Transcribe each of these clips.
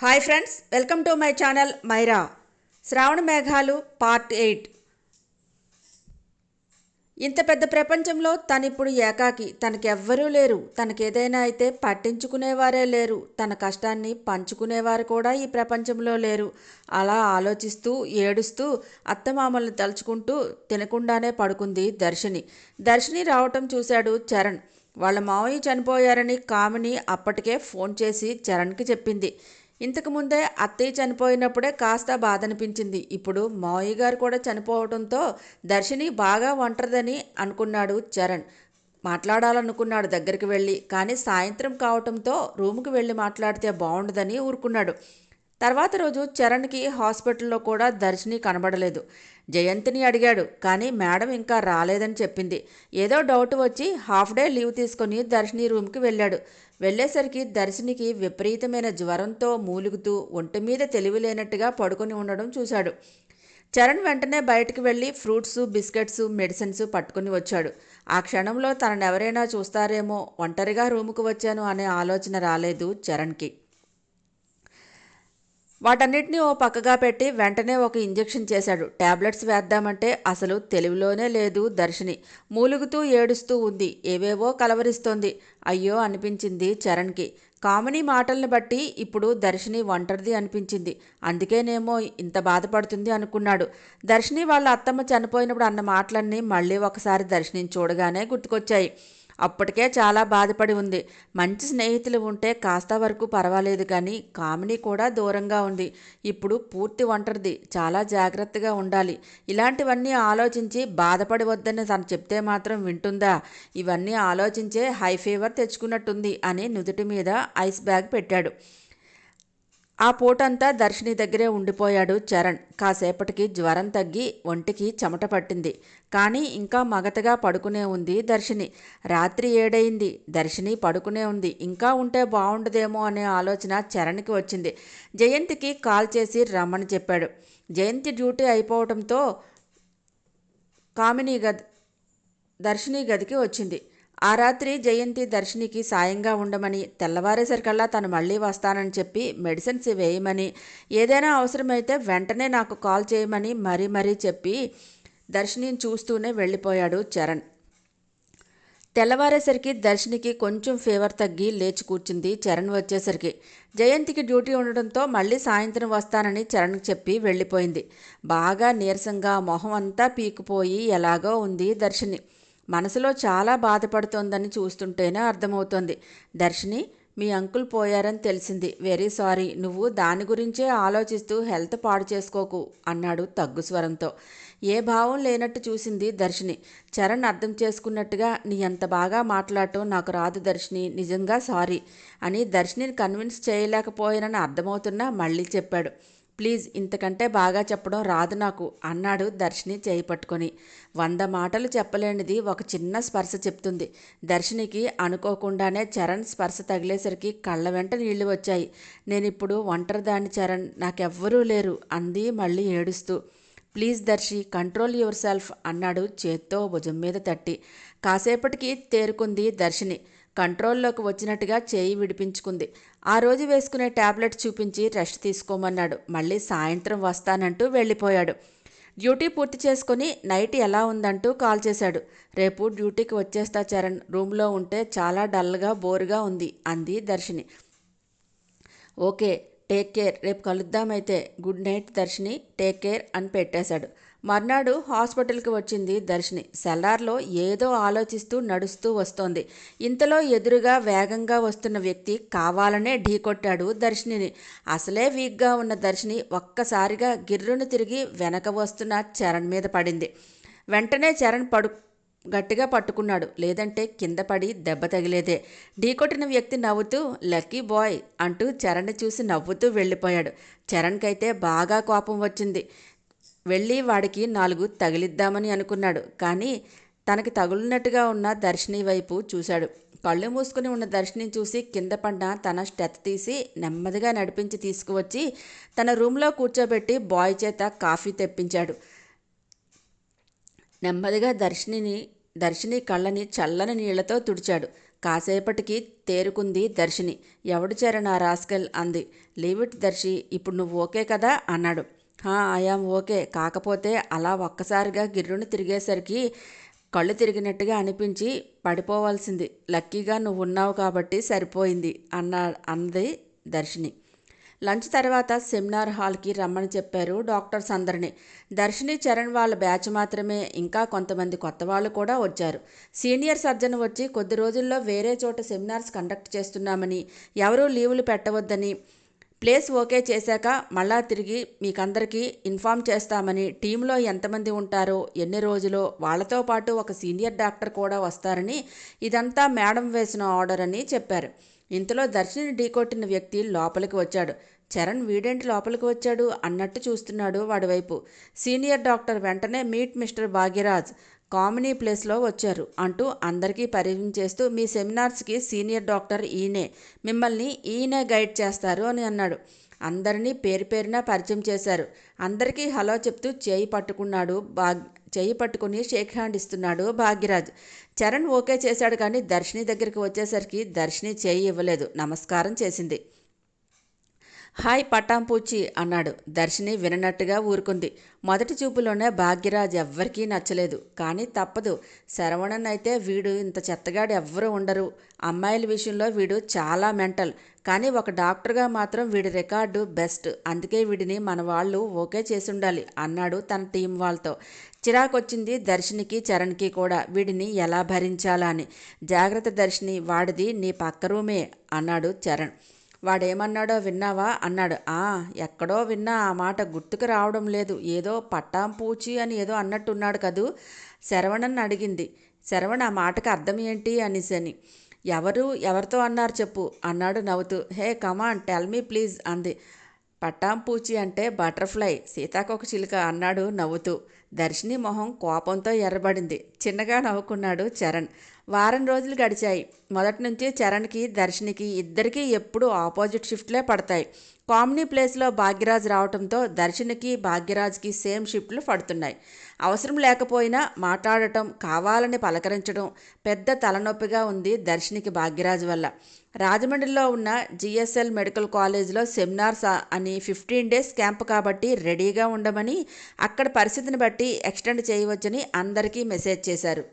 Hi friends welcome to my channel Myra శ్రావణ మేఘాలు part eight ఇంత పెద్ద ప్రపంచంలో తనిప్పుడు ఏకాకి తనకెవ్వరూ లేరు. తనకేదైనా అయితే పట్టించుకునేవారే లేరు. తన కష్టాన్ని పంచుకునేవారు కూడా ఈ ప్రపంచంలో లేరు. అలా ఆలోచిస్తూ ఏడుస్తూ అత్తమామల్ని తలుచుకుంటూ తినకుండానే పడుకుంది దర్శిని. దర్శిని రావటం చూశాడు చరణ్. వాళ్ళ మావయ్య చనిపోయారని కామిని అప్పటికే ఫోన్ చేసి చరణ్కి చెప్పింది. ఇంతకు ముందే అత్తయ్య చనిపోయినప్పుడే కాస్త బాధ అనిపించింది ఇప్పుడు మావయ్య గారు కూడా చనిపోవడంతో దర్శిని బాగా ఒంటరిదని అనుకున్నాడు చరణ్. మాట్లాడాలనుకున్నాడు దగ్గరికి వెళ్ళి కానీ సాయంత్రం కావటంతో రూముకు వెళ్ళి మాట్లాడితే బాగుండదని ఊరుకున్నాడు. తర్వాత రోజు చరణ్కి హాస్పిటల్లో కూడా దర్శిని కనబడలేదు. జయంతిని అడిగాడు కానీ మేడం ఇంకా రాలేదని చెప్పింది. ఏదో డౌట్ వచ్చి హాఫ్ డే లీవ్ తీసుకొని దర్శిని రూమ్కి వెళ్ళాడు. వెళ్ళేసరికి దర్శినికి విపరీతమైన జ్వరంతో మూలుగుతూ ఒంటి మీద తెలివి లేనట్టుగా పడుకొని ఉండడం చూశాడు. చరణ్ వెంటనే బయటకు వెళ్ళి ఫ్రూట్స్ బిస్కెట్స్ మెడిసిన్స్ పట్టుకుని వచ్చాడు. ఆ క్షణంలో తనను ఎవరైనా చూస్తారేమో ఒంటరిగా రూముకు వచ్చాను అనే ఆలోచన రాలేదు చరణ్కి. వాటన్నిటిని ఓ పక్కగా పెట్టి వెంటనే ఒక ఇంజెక్షన్ చేశాడు. టాబ్లెట్స్ వేద్దామంటే అసలు తెలివిలోనే లేదు దర్శిని. మూలుగుతూ ఏడుస్తూ ఉంది. ఏవేవో కలవరిస్తోంది. అయ్యో అనిపించింది చరణ్కి. కామిని మాటల్ని బట్టి ఇప్పుడు దర్శిని ఒంటరిది అనిపించింది. అందుకేనేమో ఇంత బాధపడుతుంది అనుకున్నాడు. దర్శిని వాళ్ళ అత్తమ్మ చనిపోయినప్పుడు అన్న మాటలన్నీ మళ్ళీ ఒకసారి దర్శిని చూడగానే గుర్తుకొచ్చాయి. అప్పటికే చాలా బాధపడి ఉంది. మంచి స్నేహితులు ఉంటే కాస్త వరకు పర్వాలేదు కానీ కామిని కూడా దూరంగా ఉంది. ఇప్పుడు పూర్తి ఒంటరిది. చాలా జాగ్రత్తగా ఉండాలి. ఇలాంటివన్నీ ఆలోచించి బాధపడి వద్దని తను చెప్తే మాత్రం వింటుందా? ఇవన్నీ ఆలోచించే హై ఫీవర్ తెచ్చుకున్నట్టుంది అని నుదుటి మీద ఐస్ బ్యాగ్ పెట్టాడు. ఆ పూటంతా దర్శిని దగ్గరే ఉండిపోయాడు చరణ్. కాసేపటికి జ్వరం తగ్గి ఒంటికి చెమట పట్టింది. కానీ ఇంకా మగతగా పడుకునే ఉంది దర్శిని. రాత్రి ఏడైంది. దర్శిని పడుకునే ఉంది. ఇంకా ఉంటే బాగుండదేమో అనే ఆలోచన చరణ్కి వచ్చింది. జయంతికి కాల్ చేసి రమ్మని చెప్పాడు. జయంతి డ్యూటీ అయిపోవడంతో కామిని గది దర్శిని గదికి వచ్చింది. ఆ రాత్రి జయంతి దర్శినికి సాయంగా ఉండమని తెల్లవారేసరికల్లా తను మళ్ళీ వస్తానని చెప్పి మెడిసిన్స్ వేయమని ఏదైనా అవసరమైతే వెంటనే నాకు కాల్ చేయమని మరీ మరీ చెప్పి దర్శినిని చూస్తూనే వెళ్ళిపోయాడు చరణ్. తెల్లవారేసరికి దర్శినికి కొంచెం ఫీవర్ తగ్గి లేచి కూర్చుంది చరణ్ వచ్చేసరికి. జయంతికి డ్యూటీ ఉండడంతో మళ్ళీ సాయంత్రం వస్తానని చరణ్కి చెప్పి వెళ్ళిపోయింది. బాగా నీరసంగా మొహం అంతా పీకిపోయి ఎలాగో ఉంది దర్శిని. మనసులో చాలా బాధపడుతోందని చూస్తుంటేనే అర్థమవుతోంది. దర్శిని మీ అంకుల్ పోయారని తెలిసింది. Very sorry. నువ్వు దాని గురించే ఆలోచిస్తూ హెల్త్ పాడు చేసుకోకు అన్నాడు తగ్గు స్వరంతో. ఏ భావం లేనట్టు చూసింది దర్శిని. చరణ్ అర్థం చేసుకున్నట్టుగా నీ అంత బాగా మాట్లాడటం నాకు రాదు దర్శిని. నిజంగా సారీ అని దర్శిని కన్విన్స్ చేయలేకపోయానని అర్థమవుతున్నా మళ్ళీ చెప్పాడు. ప్లీజ్ ఇంతకంటే బాగా చెప్పడం రాదు నాకు అన్నాడు దర్శిని చేయి పట్టుకొని వంద మాటలు చెప్పలేనిది ఒక చిన్న స్పర్శ చెప్తుంది. దర్శినికి అనుకోకుండానే చరణ్ స్పర్శ తగిలేసరికి కళ్ళ వెంట నీళ్ళు వచ్చాయి. నేనిప్పుడు ఒంటరిదాన్ని చరణ్ నాకెవ్వరూ లేరు అంది మళ్ళీ ఏడుస్తూ. Please Darshi control your self అన్నాడు చేత్తో భుజం మీద తట్టి. కాసేపటికి తేరుకుంది దర్శిని. కంట్రోల్లోకి వచ్చినట్టుగా చేయి విడిపించుకుంది. ఆ రోజు వేసుకునే టాబ్లెట్ చూపించి రెస్ట్ తీసుకోమన్నాడు. మళ్ళీ సాయంత్రం వస్తానంటూ వెళ్ళిపోయాడు. డ్యూటీ పూర్తి చేసుకుని నైట్ ఎలా ఉందంటూ కాల్ చేశాడు. రేపు డ్యూటీకి వచ్చేస్తా చరణ్. రూమ్లో ఉంటే చాలా డల్గా బోరుగా ఉంది అంది దర్శిని. Okay take care. రేపు కలుద్దామైతే good night Darshini take care అని పెట్టేశాడు. మర్నాడు హాస్పిటల్కి వచ్చింది దర్శిని. సెల్లార్లో ఏదో ఆలోచిస్తూ నడుస్తూ వస్తోంది. ఇంతలో ఎదురుగా వేగంగా వస్తున్న వ్యక్తి కావాలనే ఢీకొట్టాడు దర్శినిని. అసలే వీక్గా ఉన్న దర్శిని ఒక్కసారిగా గిర్రును తిరిగి వెనక వస్తున్న చరణ్ మీద పడింది. వెంటనే చరణ్ పడు గట్టిగా పట్టుకున్నాడు. లేదంటే కింద పడి దెబ్బ తగిలేదే. ఢీకొట్టిన వ్యక్తి నవ్వుతూ లక్కీ బాయ్ అంటూ చరణ్ చూసి నవ్వుతూ వెళ్ళిపోయాడు. చరణ్కైతే బాగా కోపం వచ్చింది. వెళ్ళి వాడికి నాలుగు తగిలిద్దామని అనుకున్నాడు. కానీ తనకి తగులినట్టుగా ఉన్న దర్శిని వైపు చూశాడు. కళ్ళు మూసుకుని ఉన్న దర్శిని చూసి కింద పడిన తన స్టెత్ తీసి నెమ్మదిగా నడిపించి తీసుకువచ్చి తన రూమ్లో కూర్చోబెట్టి బాయ్ చేత కాఫీ తెప్పించాడు. నెమ్మదిగా దర్శినిని దర్శిని కళ్ళని చల్లని నీళ్ళతో తుడిచాడు. కాసేపటికి తేరుకుంది దర్శిని. ఎవడు చేర నా రాస్కెల్? అంది. లీవిట్ దర్శి ఇప్పుడు నువ్వు ఓకే కదా? అన్నాడు. ఐఆమ్ ఓకే కాకపోతే అలా ఒక్కసారిగా గిర్రుని తిరిగేసరికి కళ్ళు తిరిగినట్టుగా అనిపించి పడిపోవాల్సింది. లక్కీగా నువ్వు ఉన్నావు కాబట్టి సరిపోయింది అన్నా అంది దర్శిని. లంచ్ తర్వాత సెమినార్ హాల్కి రమ్మని చెప్పారు డాక్టర్స్ అందరినీ. దర్శిని చరణ్ వాళ్ళ బ్యాచ్ మాత్రమే. ఇంకా కొంతమంది కొత్త వాళ్ళు కూడా వచ్చారు. సీనియర్ సర్జన్ వచ్చి కొద్ది రోజుల్లో వేరే చోట సెమినార్స్ కండక్ట్ చేస్తున్నామని ఎవరూ లీవులు పెట్టవద్దని ప్లేస్ ఓకే చేశాక మళ్ళా తిరిగి మీకందరికీ ఇన్ఫామ్ చేస్తామని టీంలో ఎంతమంది ఉంటారో ఎన్ని రోజులో వాళ్ళతో పాటు ఒక సీనియర్ డాక్టర్ కూడా వస్తారని ఇదంతా మేడం వేసిన ఆర్డర్ అని చెప్పారు. ఇంతలో దర్శిని ఢీకొట్టిన వ్యక్తి లోపలికి వచ్చాడు. చరణ్ వీడేంటి లోపలికి వచ్చాడు అన్నట్టు చూస్తున్నాడు వాడి వైపు సీనియర్ డాక్టర్ వెంటనే మీట్ మిస్టర్ భాగ్యరాజ్. కామినీ ప్లేస్లో వచ్చారు అంటూ అందరికీ పరిచయం చేస్తూ మీ సెమినార్స్కి సీనియర్ డాక్టర్ ఈయనే మిమ్మల్ని ఈయనే గైడ్ చేస్తారు అని అన్నాడు. అందరినీ పేరు పేరున పరిచయం చేశారు. అందరికీ హలో చెప్తూ చేయి పట్టుకున్నాడు భాగ్ చేయి పట్టుకుని షేక్ హ్యాండ్ ఇస్తున్నాడు భాగ్యరాజ్. చరణ్ ఓకే చేశాడు కానీ దర్శిని దగ్గరికి వచ్చేసరికి దర్శిని చేయి ఇవ్వలేదు. నమస్కారం చేసింది. హాయ్ పటాంపూచి అన్నాడు. దర్శిని విననట్టుగా ఊరుకుంది. మొదటి చూపులోనే భాగ్యరాజ్ ఎవ్వరికీ నచ్చలేదు. కానీ తప్పదు. శరవణన్ అయితే వీడు ఇంత చెత్తగాడు ఎవ్వరూ ఉండరు. అమ్మాయిల విషయంలో వీడు చాలా మెంటల్. కానీ ఒక డాక్టర్గా మాత్రం వీడి రికార్డు బెస్ట్. అందుకే వీడిని మన వాళ్ళు ఓకే చేసుండాలి అన్నాడు తన టీం వాళ్ళతో. చిరాకొచ్చింది దర్శినికి చరణ్కి కూడా. వీడిని ఎలా భరించాలా అని జాగ్రత్త దర్శిని వాడిది నీ పక్క రూమే అన్నాడు చరణ్. వాడేమన్నాడో విన్నావా? అన్నాడు. ఆ ఎక్కడో విన్నా ఆ మాట గుర్తుకు రావడం లేదు. ఏదో పట్టాం పూచి అని ఏదో అన్నట్టున్నాడు కదూ? శరవణన్ అడిగింది. శరవణ్ ఆ మాటకు అర్థం ఏంటి? అనేసని. ఎవరు? ఎవరితో అన్నారు చెప్పు. అన్నాడు నవ్వుతూ. Hey come on tell me please అంది. పట్టాంపూచి అంటే బటర్ఫ్లై సీతాకొక చిలుక అన్నాడు నవ్వుతూ. దర్శిని మొహం కోపంతో ఎర్రబడింది. చిన్నగా నవ్వుకున్నాడు చరణ్. వారం రోజులు గడిచాయి. మొదటి నుంచి చరణ్కి దర్శినికి ఇద్దరికీ ఎప్పుడూ ఆపోజిట్ షిఫ్ట్లే పడతాయి. కామినీ ప్లేస్లో భాగ్యరాజ్ రావడంతో దర్శన్కి భాగ్యరాజ్కి సేమ్ షిఫ్ట్లు పడుతున్నాయి. అవసరం లేకపోయినా మాట్లాడటం కావాలని పలకరించడం పెద్ద తలనొప్పిగా ఉంది దర్శనికి భాగ్యరాజ్ వల్ల. రాజమండ్రిలో ఉన్న జిఎస్ఎల్ మెడికల్ కాలేజ్లో సెమినార్స్ అని ఫిఫ్టీన్ డేస్ క్యాంప్ కాబట్టి రెడీగా ఉండమని అక్కడ పరిస్థితిని బట్టి ఎక్స్టెండ్ చేయవచ్చని అందరికీ మెసేజ్ చేశారు.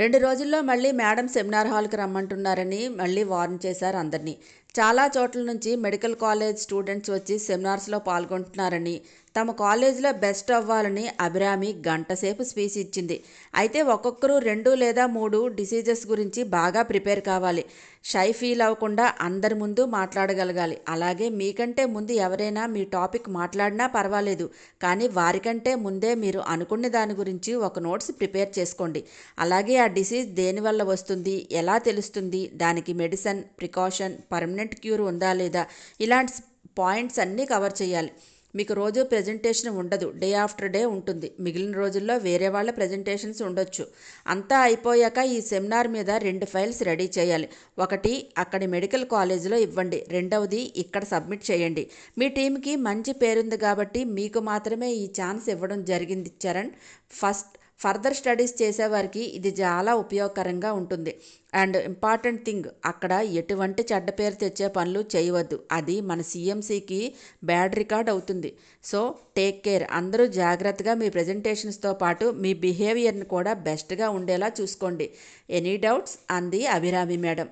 రెండు రోజుల్లో మళ్ళీ మేడం సెమినార్ హాల్కి రమ్మంటున్నారని మళ్ళీ వార్న్ చేశారు అందరినీ. చాలా చోట్ల నుంచి మెడికల్ కాలేజ్ స్టూడెంట్స్ వచ్చి సెమినార్స్లో పాల్గొంటున్నారని తమ కాలేజీలో బెస్ట్ అవ్వాలని అభిరామి గంటసేపు స్పీచ్ ఇచ్చింది. అయితే ఒక్కొక్కరు రెండు లేదా మూడు డిసీజెస్ గురించి బాగా ప్రిపేర్ కావాలి. షై ఫీల్ అవ్వకుండా అందరి ముందు మాట్లాడగలగాలి. అలాగే మీకంటే ముందు ఎవరైనా మీ టాపిక్ మాట్లాడినా పర్వాలేదు. కానీ వారికంటే ముందే మీరు అనుకున్న దాని గురించి ఒక నోట్స్ ప్రిపేర్ చేసుకోండి. అలాగే ఆ డిసీజ్ దేనివల్ల వస్తుంది ఎలా తెలుస్తుంది దానికి మెడిసిన్ ప్రికాషన్ పర్మనెంట్ క్యూర్ ఉందా లేదా? ఇలాంటి పాయింట్స్ అన్నీ కవర్ చేయాలి. మీకు రోజు ప్రజెంటేషన్ ఉండదు. డే ఆఫ్టర్ డే ఉంటుంది. మిగిలిన రోజుల్లో వేరే వాళ్ళ ప్రజెంటేషన్స్ ఉండొచ్చు. అంతా అయిపోయాక ఈ సెమినార్ మీద రెండు ఫైల్స్ రెడీ చేయాలి. ఒకటి అక్కడి మెడికల్ కాలేజీలో ఇవ్వండి. రెండవది ఇక్కడ సబ్మిట్ చేయండి. మీ టీంకి మంచి పేరుంది కాబట్టి మీకు మాత్రమే ఈ ఛాన్స్ ఇవ్వడం జరిగింది. చరణ్ ఫస్ట్ ఫర్దర్ స్టడీస్ చేసేవారికి ఇది చాలా ఉపయోగకరంగా ఉంటుంది. అండ్ ఇంపార్టెంట్ థింగ్ అక్కడ ఎటువంటి చెడ్డ పేరు తెచ్చే పనులు చేయవద్దు. అది మన సీఎంసీకి బ్యాడ్ రికార్డ్ అవుతుంది. So take care. అందరూ జాగ్రత్తగా మీ ప్రజెంటేషన్స్తో పాటు మీ బిహేవియర్ని కూడా బెస్ట్గా ఉండేలా చూసుకోండి. ఎనీ డౌట్స్ అంది అభిరామి మేడం.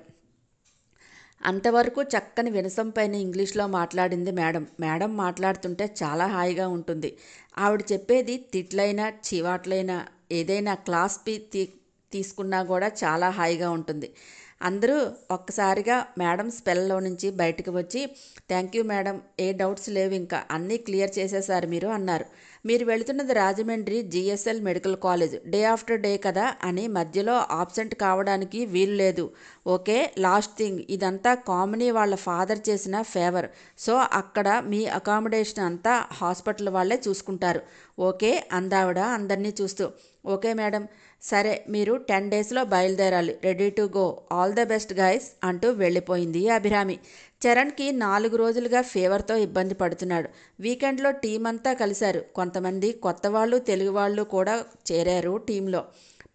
అంతవరకు చక్కని వినసం పైన ఇంగ్లీష్లో మాట్లాడింది మేడం. మేడం మాట్లాడుతుంటే చాలా హాయిగా ఉంటుంది. ఆవిడ చెప్పేది తిట్లైనా చివాట్లైనా ఏదైనా క్లాస్ పీ తీ తీసుకున్నా కూడా చాలా హాయిగా ఉంటుంది. అందరూ ఒక్కసారిగా మేడం స్పెల్లో నుంచి బయటకు వచ్చి థ్యాంక్ యూ మేడం ఏ డౌట్స్ లేవు ఇంకా అన్నీ క్లియర్ చేసేసారు మీరు అన్నారు. మీరు వెళుతున్నది Rajahmundry GSL medical college. Day after day కదా అని మధ్యలో ఆబ్సెంట్ కావడానికి వీలు లేదు. Okay last thing. ఇదంతా కామనీ వాళ్ళ ఫాదర్ చేసిన ఫేవర్. సో అక్కడ మీ అకామిడేషన్ అంతా హాస్పిటల్ వాళ్ళే చూసుకుంటారు. ఓకే అందావిడ అందరినీ చూస్తూ ఓకే మేడం సరే మీరు టెన్ డేస్లో బయలుదేరాలి ready to go all the best guys అంటూ వెళ్ళిపోయింది అభిరామి. చరణ్కి నాలుగు రోజులుగా ఫీవర్తో ఇబ్బంది పడుతున్నాడు. వీకెండ్లో టీం అంతా కలిశారు. కొంతమంది కొత్త వాళ్ళు తెలుగు వాళ్ళు కూడా చేరారు టీంలో.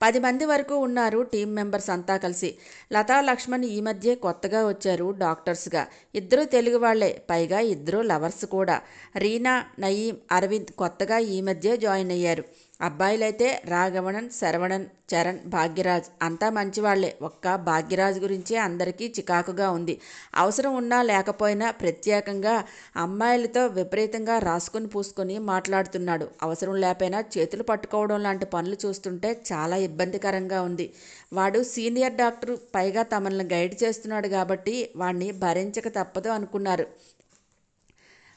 పది మంది వరకు ఉన్నారు టీం మెంబర్స్ అంతా కలిసి. లతా లక్ష్మణ్ ఈ మధ్య కొత్తగా వచ్చారు డాక్టర్స్గా. ఇద్దరు తెలుగు వాళ్ళే పైగా ఇద్దరు లవర్స్ కూడా. రీనా నయీం అరవింద్ కొత్తగా ఈ మధ్య జాయిన్ అయ్యారు. అబ్బాయిలైతే రాఘవణన్ శరవణన్ చరణ్ భాగ్యరాజ్ అంతా మంచివాళ్ళే. ఒక్క భాగ్యరాజ్ గురించే అందరికీ చికాకుగా ఉంది. అవసరం ఉన్నా లేకపోయినా ప్రత్యేకంగా అమ్మాయిలతో విపరీతంగా రాసుకుని పూసుకొని మాట్లాడుతున్నాడు. అవసరం లేకపోయినా చేతులు పట్టుకోవడం లాంటి పనులు చూస్తుంటే చాలా ఇబ్బందికరంగా ఉంది. వాడు సీనియర్ డాక్టర్ పైగా తమల్ని గైడ్ చేస్తున్నాడు కాబట్టి వాడిని భరించక తప్పదు అనుకున్నారు.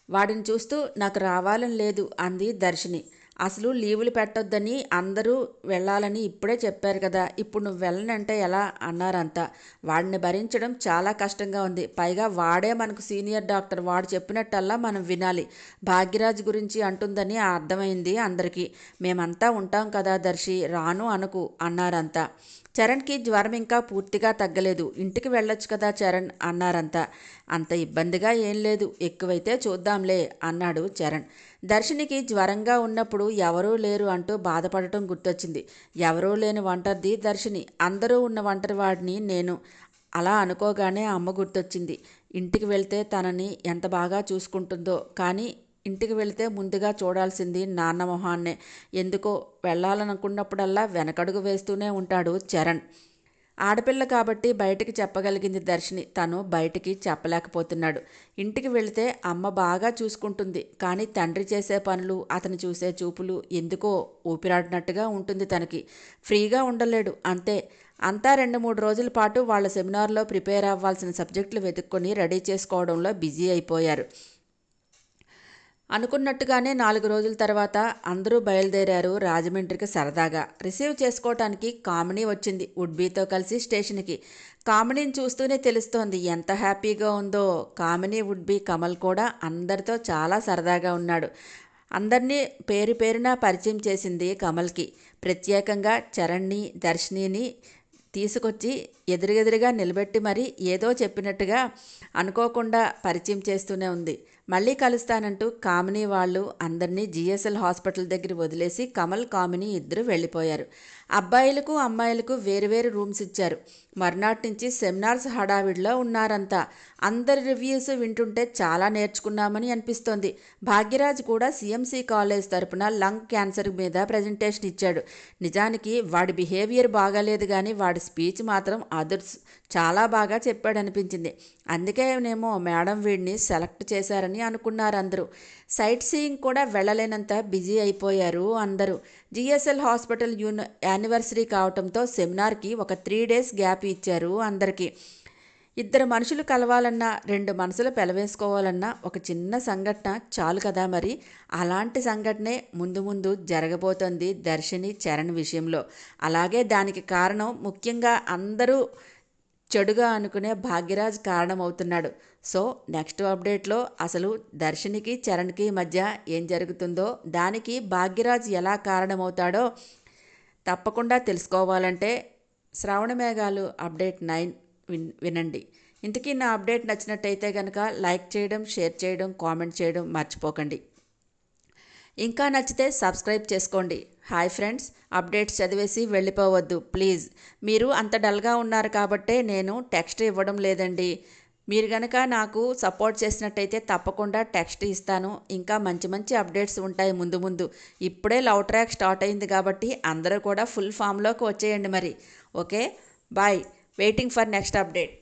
వాడిని చూస్తూ నాకు రావాలని లేదు అంది దర్శిని. అసలు లీవులు పెట్టొద్దని అందరూ వెళ్ళాలని ఇప్పుడే చెప్పారు కదా. ఇప్పుడు నువ్వు వెళ్ళనంటే ఎలా? అన్నారంతా. వాడిని భరించడం చాలా కష్టంగా ఉంది. పైగా వాడే మనకు సీనియర్ డాక్టర్. వాడు చెప్పినట్టల్లా మనం వినాలి. భాగ్యరాజ్ గురించి అంటుందని అర్థమైంది అందరికీ. మేమంతా ఉంటాం కదా దర్శి. రాను అనుకు అన్నారంతా. చరణ్కి జ్వరం ఇంకా పూర్తిగా తగ్గలేదు. ఇంటికి వెళ్ళొచ్చు కదా చరణ్ అన్నారంతా. అంత ఇబ్బందిగా ఏం లేదు. ఎక్కువైతే చూద్దాంలే అన్నాడు చరణ్. దర్శినికి జ్వరంగా ఉన్నప్పుడు ఎవరూ లేరు అంటూ బాధపడటం గుర్తొచ్చింది. ఎవరూ లేని ఒంటరిది దర్శిని. అందరూ ఉన్న ఒంటరి వాడిని నేను. అలా అనుకోగానే అమ్మ గుర్తొచ్చింది. ఇంటికి వెళ్తే తనని ఎంత బాగా చూసుకుంటుందో. కానీ ఇంటికి వెళితే ముందుగా చూడాల్సింది నాన్న మొహాన్నే. ఎందుకో వెళ్ళాలనుకున్నప్పుడల్లా వెనకడుగు వేస్తూనే ఉంటాడు చరణ్. ఆడపిల్ల కాబట్టి బయటికి చెప్పగలిగింది దర్శిని. తను బయటికి చెప్పలేకపోతున్నాడు. ఇంటికి వెళితే అమ్మ బాగా చూసుకుంటుంది. కానీ తండ్రి చేసే పనులు అతను చూసే చూపులు ఎందుకో ఊపిరాడినట్టుగా ఉంటుంది తనకి. ఫ్రీగా ఉండలేడు. అంతే. అంతా రెండు మూడు రోజుల పాటు వాళ్ళ సెమినార్లో ప్రిపేర్ అవ్వాల్సిన సబ్జెక్టులు వెతుక్కొని రెడీ చేసుకోవడంలో బిజీ అయిపోయారు. అనుకున్నట్టుగానే నాలుగు రోజుల తర్వాత అందరూ బయలుదేరారు రాజమండ్రికి సరదాగా. రిసీవ్ చేసుకోవటానికి కామిని వచ్చింది. ఉడ్బీతో కలిసి స్టేషన్కి. కామినీని చూస్తూనే తెలుస్తోంది ఎంత హ్యాపీగా ఉందో. కామిని ఉడ్బీ కమల్ కూడా అందరితో చాలా సరదాగా ఉన్నాడు. అందరినీ పేరు పేరున పరిచయం చేసింది కమల్కి. ప్రత్యేకంగా చరణ్ని దర్శినిని తీసుకొచ్చి ఎదురుగెదురుగా నిలబెట్టి మరీ ఏదో చెప్పినట్టుగా అనుకోకుండా పరిచయం చేస్తూనే ఉంది. మళ్ళీ కలుస్తానంటూ కామిని వాళ్ళు అందరినీ జిఎస్ఎల్ హాస్పిటల్ దగ్గర వదిలేసి కమల్ కామిని ఇద్దరు వెళ్ళిపోయారు. అబ్బాయిలకు అమ్మాయిలకు వేరువేరు రూమ్స్ ఇచ్చారు. మర్నాటి నుంచి సెమినార్స్ హడావిడిలో ఉన్నారంతా. అందరి రివ్యూస్ వింటుంటే చాలా నేర్చుకున్నామని అనిపిస్తోంది. భాగ్యరాజ్ కూడా సిఎంసి కాలేజ్ తరపున లంగ్ క్యాన్సర్ మీద ప్రజెంటేషన్ ఇచ్చాడు. నిజానికి వాడి బిహేవియర్ బాగాలేదు కానీ వాడి స్పీచ్ మాత్రం అదర్స్ చాలా బాగా చెప్పాడనిపించింది. అందుకేనేమో మేడం వీడిని సెలెక్ట్ చేశారని అనుకున్నారు అందరూ. సైట్ సీయింగ్ కూడా వెళ్ళలేనంత బిజీ అయిపోయారు అందరూ. జిఎస్ఎల్ హాస్పిటల్ యూన్ యానివర్సరీ కావడంతో సెమినార్కి ఒక త్రీ డేస్ గ్యాప్ ఇచ్చారు అందరికీ. ఇద్దరు మనుషులు కలవాలన్నా రెండు మనసులు పెలవేసుకోవాలన్నా ఒక చిన్న సంఘటన చాలు కదా మరి. అలాంటి సంఘటనే ముందు ముందు జరగబోతోంది దర్శిని చరణ్ విషయంలో. అలాగే దానికి కారణం ముఖ్యంగా అందరూ చెడుగా అనుకునే భాగ్యరాజ్ కారణమవుతున్నాడు. సో నెక్స్ట్ అప్డేట్లో అసలు దర్శినికి చరణ్కి మధ్య ఏం జరుగుతుందో దానికి భాగ్యరాజ్ ఎలా కారణమవుతాడో తప్పకుండా తెలుసుకోవాలంటే శ్రావణ మేఘాలు అప్డేట్ నైన్ విన్ వినండి. ఇంతకీ నా అప్డేట్ నచ్చినట్టయితే కనుక లైక్ చేయడం షేర్ చేయడం కామెంట్ చేయడం మర్చిపోకండి. ఇంకా నచ్చితే సబ్స్క్రైబ్ చేసుకోండి. హాయ్ ఫ్రెండ్స్ అప్డేట్స్ చదివేసి వెళ్ళిపోవద్దు. ప్లీజ్ మీరు అంత డల్గా ఉన్నారు కాబట్టే నేను టెక్స్ట్ ఇవ్వడం లేదండి. మీరు కనుక నాకు సపోర్ట్ చేసినట్టయితే తప్పకుండా టెక్స్ట్ ఇస్తాను. ఇంకా మంచి మంచి అప్డేట్స్ ఉంటాయి ముందు ముందు. ఇప్పుడే లవ్ ట్రాక్ స్టార్ట్ అయింది కాబట్టి అందరూ కూడా ఫుల్ ఫామ్లోకి వచ్చేయండి మరి. Okay bye. Waiting for next update